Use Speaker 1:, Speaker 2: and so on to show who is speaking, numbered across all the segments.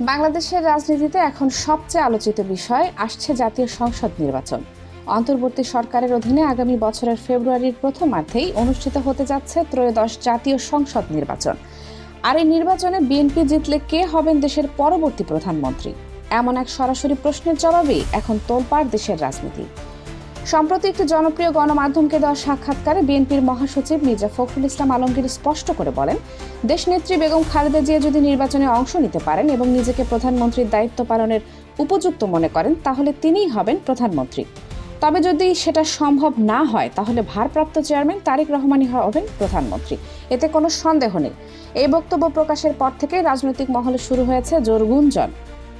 Speaker 1: বাংলাদেশের রাজনীতিতে এখন সবচেয়ে আলোচিত বিষয়, আসছে জাতীয় সংসদ নির্বাচন। অন্তর্বর্তী সরকারের অধীনে আগামী বছরের ফেব্রুয়ারির প্রথমার্ধেই অনুষ্ঠিত হতে যাচ্ছে ত্রয়োদশ জাতীয় সংসদ নির্বাচন। আর এই নির্বাচনে বিএনপি জিতলে কে হবেন দেশের পরবর্তী প্রধানমন্ত্রী? এমন এক সরাসরি প্রশ্নের জবাবেই এখন তোলপাড় দেশের রাজনীতি। সম্প্রতি একটি জনপ্রিয় গণমাধ্যমকে দেওয়া সাক্ষাৎকারে বিএনপির মহাসচিব মির্জা ফখরুল ইসলাম আলমগীর স্পষ্ট করে বলেন, দেশনেত্রী বেগম খালেদা জিয়া যদি নির্বাচনে অংশ নিতে পারেন এবং নিজেকে প্রধানমন্ত্রীর দায়িত্ব পালনের উপযুক্ত মনে করেন, তাহলে তিনিই হবেন প্রধানমন্ত্রী। তবে যদি সেটা সম্ভব না হয়, তাহলে ভারপ্রাপ্ত চেয়ারম্যান তারেক রহমানই হবেন প্রধানমন্ত্রী। এতে কোনো সন্দেহ নেই। এই বক্তব্য প্রকাশের পর থেকেই রাজনৈতিক মহলে শুরু হয়েছে জোর গুঞ্জন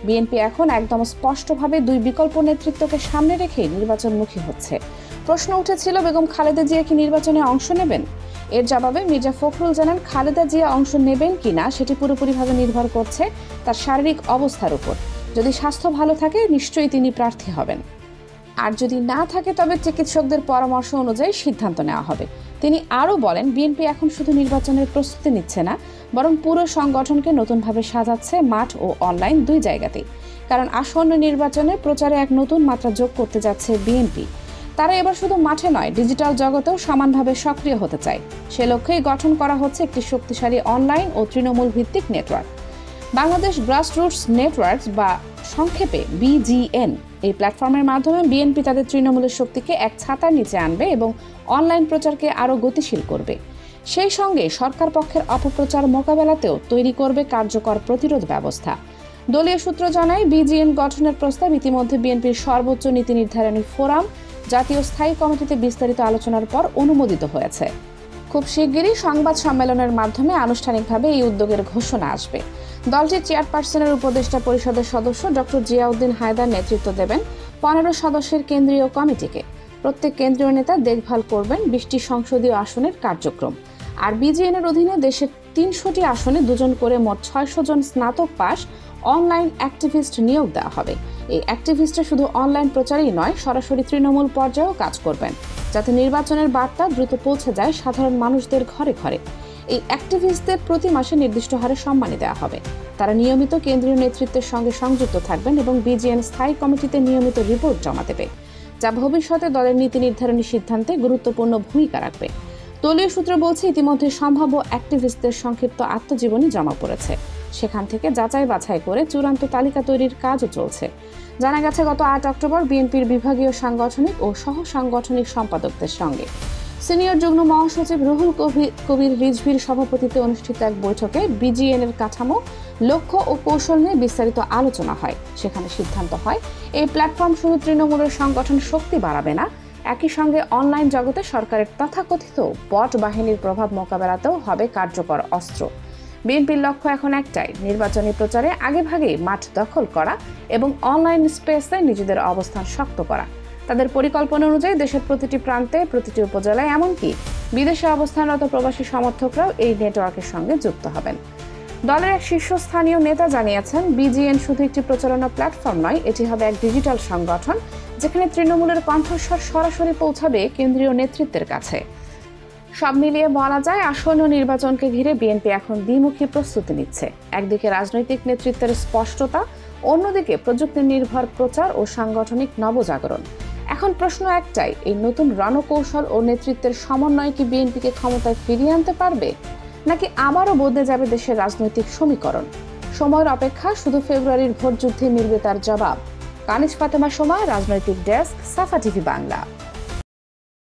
Speaker 1: বিএনপি এখন একদম স্পষ্টভাবে দুই বিকল্প নেতৃত্বকে সামনে রেখেই নির্বাচনমুখী হচ্ছে। প্রশ্ন উঠেছিল, বেগম খালেদা জিয়া কি নির্বাচনে অংশ নেবেন? এর জবাবে মির্জা ফখরুল জানান, খালেদা জিয়া অংশ নেবেন কিনা সেটি পুরোপুরিভাবে নির্ভর করছে তার শারীরিক অবস্থার উপর। যদি স্বাস্থ্য ভালো থাকে, নিশ্চয়ই তিনি প্রার্থী হবেন। আর যদি না থাকে, তবে চিকিৎসকদের পরামর্শ অনুযায়ী সিদ্ধান্ত নেওয়া হবে। তিনি আরও বলেন, বিএনপি এখন শুধু নির্বাচনের প্রস্তুতি নিচ্ছে না, বরং পুরো সংগঠনকে নতুনভাবে সাজাচ্ছে মাঠ ও অনলাইন দুই জায়গাতেই। কারণ আসন্ন নির্বাচনে প্রচারে এক নতুন মাত্রা যোগ করতে যাচ্ছে বিএনপি। তারা এবার শুধু মাঠে নয়, ডিজিটাল জগতেও সমানভাবে সক্রিয় হতে চায়। সে লক্ষ্যেই গঠন করা হচ্ছে একটি শক্তিশালী অনলাইন ও তৃণমূল ভিত্তিক নেটওয়ার্ক। বাংলাদেশ গ্রাসরুটস নেটওয়ার্কস বা সংক্ষেপে বিজিএন এই প্ল্যাটফর্মের মাধ্যমে বিএনপি তাদের তৃণমূলের শক্তিকে এক ছাতার নিচে আনবে এবং অনলাইন প্রচারকে আরও গতিশীল করবে। সেই সঙ্গে সরকার পক্ষের অপপ্রচার মোকাবেলাতেও তৈরি করবে কার্যকর প্রতিরোধ ব্যবস্থা। দলীয় সূত্র জানায় বিজিএন গঠনের প্রস্তাব ইতিমধ্যে বিএনপির সর্বোচ্চ নীতি নির্ধারণী ফোরাম, জাতীয় স্থায়ী কমিটিতে বিস্তারিত আলোচনার পর অনুমোদিত হয়েছে। খুব শিগগিরই সংবাদ সম্মেলনের মাধ্যমে আনুষ্ঠানিকভাবে এই উদ্যোগের ঘোষণা আসবে। দলটির চেয়ারপারসনের উপদেষ্টা পরিষদের সদস্য ডক্টর জিয়াউদ্দিন হায়দার নেতৃত্ব দেবেন পনেরো সদস্যের কেন্দ্রীয় কমিটিকে। প্রত্যেক কেন্দ্রীয় নেতা দেখভাল করবেন বিশটি সংসদীয় আসনের কার্যক্রম। আর বিজিএনের অধীনে দেশের তিনশোটি আসনে দুজন করে মোট ছয়শো জন স্নাতক পাস অনলাইন অ্যাক্টিভিস্ট নিয়োগ দেওয়া হবে। এই অ্যাক্টিভিস্টরা শুধু অনলাইন প্রচারেই নয়, সরাসরি তৃণমূল পর্যায়েও কাজ করবেন, যাতে নির্বাচনের বার্তা দ্রুত পৌঁছে যায় সাধারণ মানুষদের ঘরে ঘরে। এই অ্যাক্টিভিস্টদের প্রতি মাসে নির্দিষ্ট হারে সম্মানী দেওয়া হবে। তারা নিয়মিত কেন্দ্রীয় নেতৃত্বের সঙ্গে সংযুক্ত থাকবেন এবং বিজিএন স্থায়ী কমিটিতে নিয়মিত রিপোর্ট জমা দেবে, যা ভবিষ্যতে দলের নীতি নির্ধারণী সিদ্ধান্তে গুরুত্বপূর্ণ ভূমিকা রাখবে। দলীয় সূত্র বলছে, ইতিমধ্যে সম্ভাব্য অ্যাক্টিভিস্টদের সংক্ষিপ্ত আত্মজীবনী জমা পড়েছে। সেখান থেকে যাচাই বাছাই করে চূড়ান্ত তালিকা তৈরির কাজও চলছে। জানা গেছে, গত আট অক্টোবর বিএনপির বিভাগীয় সাংগঠনিক ও সহ সাংগঠনিক সম্পাদকদের সঙ্গে সিনিয়র যুগ্ম মহাসচিব রুহুল কবি- কবির রিজভির সভাপতিত্বে অনুষ্ঠিত এক বৈঠকে বিজিএন এর কাঠামো, লক্ষ্য ও কৌশল নিয়ে বিস্তারিত আলোচনা হয়। সেখানে সিদ্ধান্ত হয়, এই প্ল্যাটফর্ম শুধু তৃণমূলের সংগঠন শক্তি বাড়াবে না, একই সঙ্গে অনলাইন জগতে সরকারের তথাকথিত বট বাহিনীর প্রভাব মোকাবেলাতেও হবে কার্যকর অস্ত্র। বিএনপির লক্ষ্য এখন একটাই, নির্বাচনী প্রচারে আগেভাগেই মাঠ দখল করা এবং অনলাইন স্পেসে নিজেদের অবস্থান শক্ত করা। তাদের পরিকল্পনা অনুযায়ী দেশের প্রতিটি প্রান্তে, প্রতিটি উপজেলায় এমনকি বিদেশে অবস্থানরত প্রবাসী সমর্থকরাও এই নেটওয়ার্কের সঙ্গে যুক্ত হবেন। দলের এক শীর্ষস্থানীয় নেতা জানিয়েছেন, বিজিএন শুধু একটি প্রচারণা প্ল্যাটফর্ম নয়, এটি হবে এক ডিজিটাল সংগঠন, যেখানে তৃণমূলের কণ্ঠস্বর সরাসরি পৌঁছাবে কেন্দ্রীয় নেতৃত্বের কাছে। সব মিলিয়ে বলা যায়, আসন্ন নির্বাচনকে ঘিরে বিএনপি এখন দ্বিমুখী প্রস্তুতি নিচ্ছে। একদিকে রাজনৈতিক নেতৃত্বের স্পষ্টতা, অন্যদিকে প্রযুক্তি নির্ভর প্রচার ও সাংগঠনিক নবজাগরণ। এখন প্রশ্ন একটাই, এই নতুন রণকৌশল ও নেতৃত্বের সমন্বয় কি বিএনপিকে ক্ষমতায় ফিরিয়ে আনতে পারবে? নাকি আবারও বদলে যাবে দেশের রাজনৈতিক সমীকরণ? সময়ের অপেক্ষা শুধু ফেব্রুয়ারির ভোট যুদ্ধে মিলবে তার জবাব। কানিজ ফাতেমা সময় রাজনৈতিক ডেস্ক, সাফা টিভি বাংলা।